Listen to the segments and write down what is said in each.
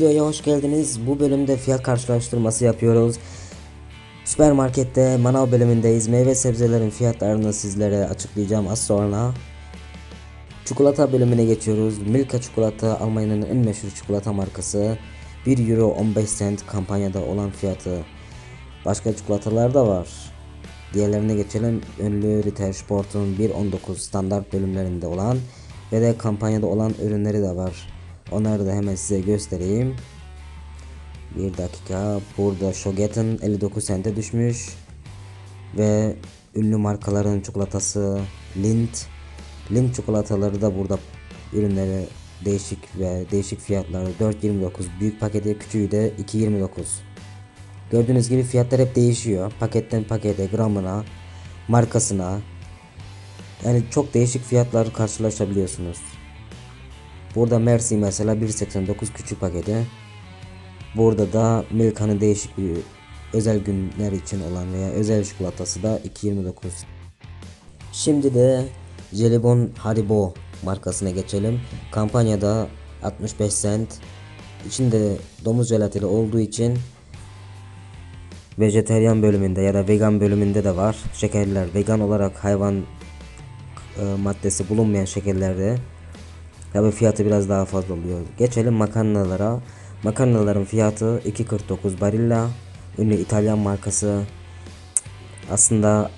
Videoya hoş geldiniz. Bu bölümde fiyat karşılaştırması yapıyoruz. Süpermarkette manav bölümündeyiz. Meyve sebzelerin fiyatlarını sizlere açıklayacağım az sonra. Çikolata bölümüne geçiyoruz. Milka çikolata Almanya'nın en meşhur çikolata markası. 1 euro 15 cent kampanyada olan fiyatı. Başka çikolatalar da var. Diğerlerine geçelim. Ünlü Ritter Sport'un 1.19 standart bölümlerinde olan ve de kampanyada olan ürünleri de var. Onları da hemen size göstereyim. Bir dakika. Burada Shoget'in 59 sente düşmüş. Ve ünlü markaların çikolatası Lindt. Lindt çikolataları da burada ürünleri değişik ve değişik fiyatları 4.29 büyük paketi küçüğü de 2.29 Gördüğünüz gibi fiyatlar hep değişiyor paketten pakete gramına markasına yani çok değişik fiyatlar karşılaşabiliyorsunuz Burada Mercy mesela 1.89 küçük paketi Burada da Milka'nın değişik bir özel günler için olan veya özel çikolatası da 2.29 Şimdi de Jelibon Haribo markasına geçelim. Kampanyada 65 cent. İçinde domuz jelatini olduğu için vejeteryan bölümünde ya da vegan bölümünde de var. Şekerler vegan olarak hayvan e, maddesi bulunmayan şekerlerde tabi fiyatı biraz daha fazla oluyor. Geçelim makarnalara. Makarnaların fiyatı 2.49 Barilla. Ünlü İtalyan markası. Aslında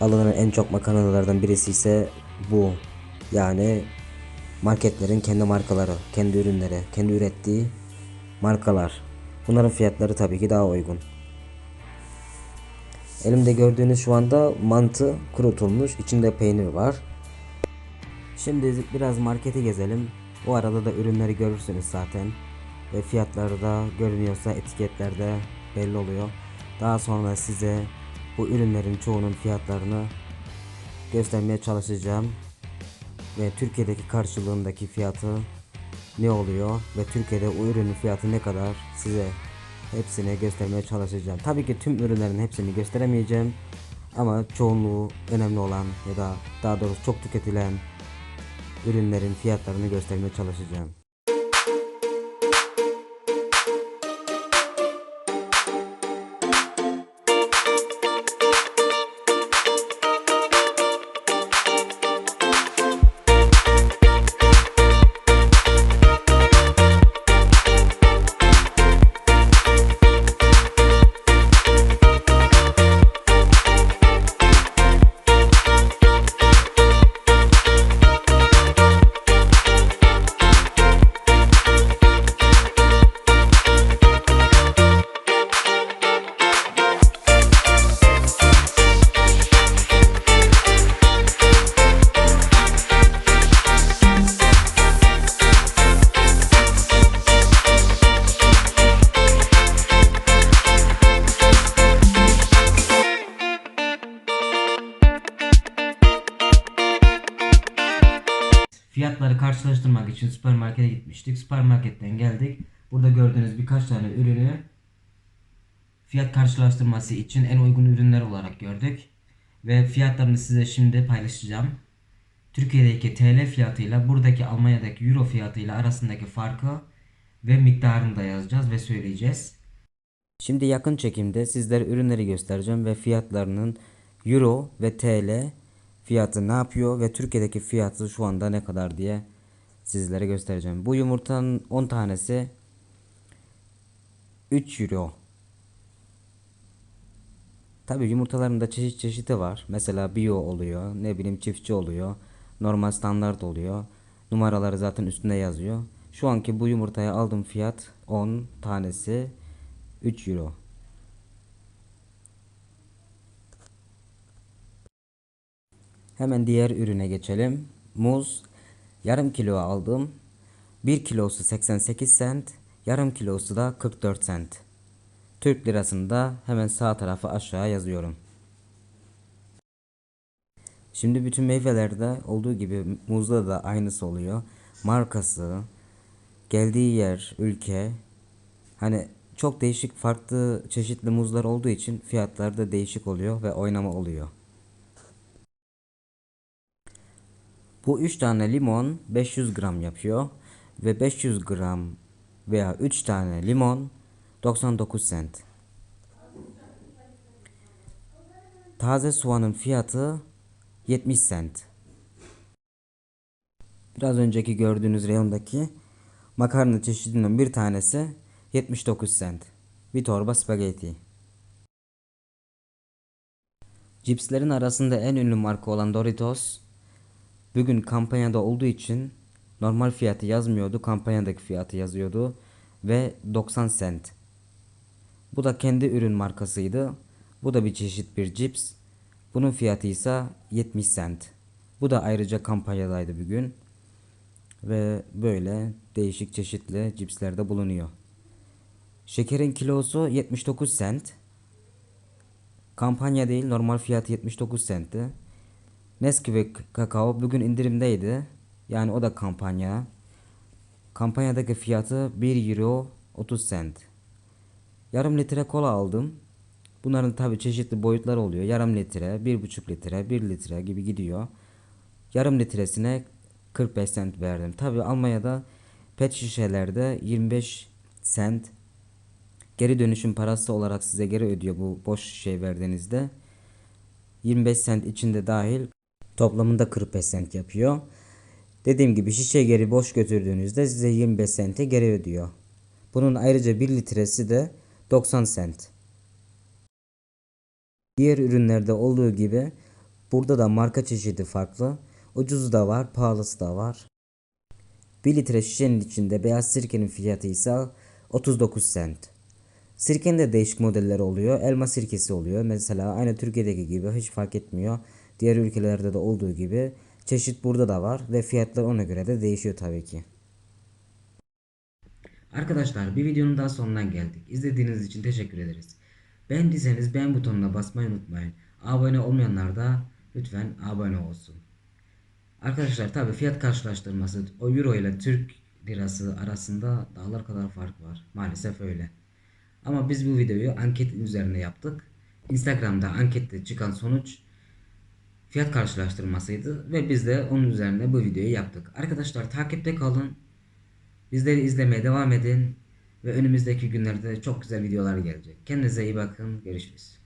alınan en çok makarnalardan birisi ise bu. Yani marketlerin kendi markaları, kendi ürünleri, kendi ürettiği markalar. Bunların fiyatları tabii ki daha uygun. Elimde gördüğünüz şu anda mantı kurutulmuş, içinde peynir var. Şimdi biraz marketi gezelim. O arada da ürünleri görürsünüz zaten. Ve fiyatları da görünüyorsa etiketlerde belli oluyor. Daha sonra size bu ürünlerin çoğunun fiyatlarını göstermeye çalışacağım. Ve Türkiye'deki karşılığındaki fiyatı ne oluyor ve Türkiye'de o ürünün fiyatı ne kadar size hepsini göstermeye çalışacağım. Tabii ki tüm ürünlerin hepsini gösteremeyeceğim. Ama çoğunluğu önemli olan ya da daha doğrusu çok tüketilen ürünlerin fiyatlarını göstermeye çalışacağım. Karşılaştırmak için süpermarkete gitmiştik. Süpermarketten geldik. Burada gördüğünüz birkaç tane ürünü fiyat karşılaştırması için en uygun ürünler olarak gördük. Ve fiyatlarını size şimdi paylaşacağım. Türkiye'deki TL fiyatıyla buradaki Almanya'daki Euro fiyatıyla arasındaki farkı ve miktarını da yazacağız ve söyleyeceğiz. Şimdi yakın çekimde sizlere ürünleri göstereceğim ve fiyatlarının Euro ve TL fiyatı ne yapıyor ve Türkiye'deki fiyatı şu anda ne kadar diye sizlere göstereceğim. Bu yumurtanın 10 tanesi 3 euro. Tabi yumurtaların da çeşit çeşidi var. Mesela bio oluyor, ne bileyim çiftçi oluyor, normal standart oluyor. Numaraları zaten üstünde yazıyor. Şu anki bu yumurtaya aldığım fiyat 10 tanesi 3 euro. Hemen diğer ürüne geçelim. Muz yarım kilo aldım. 1 kilosu 88 cent, yarım kilosu da 44 cent. Türk lirasında hemen sağ tarafı aşağı yazıyorum. Şimdi bütün meyvelerde olduğu gibi muzda da aynısı oluyor. Markası, geldiği yer, ülke. Hani çok değişik farklı çeşitli muzlar olduğu için fiyatlar da değişik oluyor ve oynama oluyor. Bu 3 tane limon 500 gram yapıyor ve 500 gram veya 3 tane limon 99 cent. Taze soğanın fiyatı 70 cent. Biraz önceki gördüğünüz reyondaki makarna çeşidinin bir tanesi 79 cent. Bir torba spagetti. Cipslerin arasında en ünlü marka olan Doritos bugün kampanyada olduğu için normal fiyatı yazmıyordu, kampanyadaki fiyatı yazıyordu ve 90 cent. Bu da kendi ürün markasıydı. Bu da bir çeşit bir cips. Bunun fiyatı ise 70 cent. Bu da ayrıca kampanyadaydı bugün. Ve böyle değişik çeşitli cipslerde bulunuyor. Şekerin kilosu 79 cent. Kampanya değil normal fiyatı 79 centti. Nesquik kakao bugün indirimdeydi. Yani o da kampanya. Kampanyadaki fiyatı 1 euro 30 cent. Yarım litre kola aldım. Bunların tabi çeşitli boyutları oluyor. Yarım litre, 1,5 litre, 1 litre gibi gidiyor. Yarım litresine 45 cent verdim. Tabi Almanya'da pet şişelerde 25 cent geri dönüşüm parası olarak size geri ödüyor bu boş şişe verdiğinizde. 25 cent içinde dahil toplamında 45 cent yapıyor. Dediğim gibi şişe geri boş götürdüğünüzde size 25 sente geri ödüyor. Bunun ayrıca 1 litresi de 90 cent. Diğer ürünlerde olduğu gibi burada da marka çeşidi farklı. Ucuzu da var, pahalısı da var. 1 litre şişenin içinde beyaz sirkenin fiyatı ise 39 cent. Sirkenin de değişik modelleri oluyor. Elma sirkesi oluyor. Mesela aynı Türkiye'deki gibi hiç fark etmiyor. Diğer ülkelerde de olduğu gibi çeşit burada da var ve fiyatlar ona göre de değişiyor tabii ki. Arkadaşlar bir videonun daha sonuna geldik. İzlediğiniz için teşekkür ederiz. Beğendiyseniz beğen butonuna basmayı unutmayın. Abone olmayanlar da lütfen abone olsun. Arkadaşlar tabi fiyat karşılaştırması o euro ile Türk lirası arasında dağlar kadar fark var. Maalesef öyle. Ama biz bu videoyu anket üzerine yaptık. Instagram'da ankette çıkan sonuç fiyat karşılaştırmasıydı ve biz de onun üzerine bu videoyu yaptık. Arkadaşlar takipte kalın. Bizleri izlemeye devam edin ve önümüzdeki günlerde çok güzel videolar gelecek. Kendinize iyi bakın. Görüşürüz.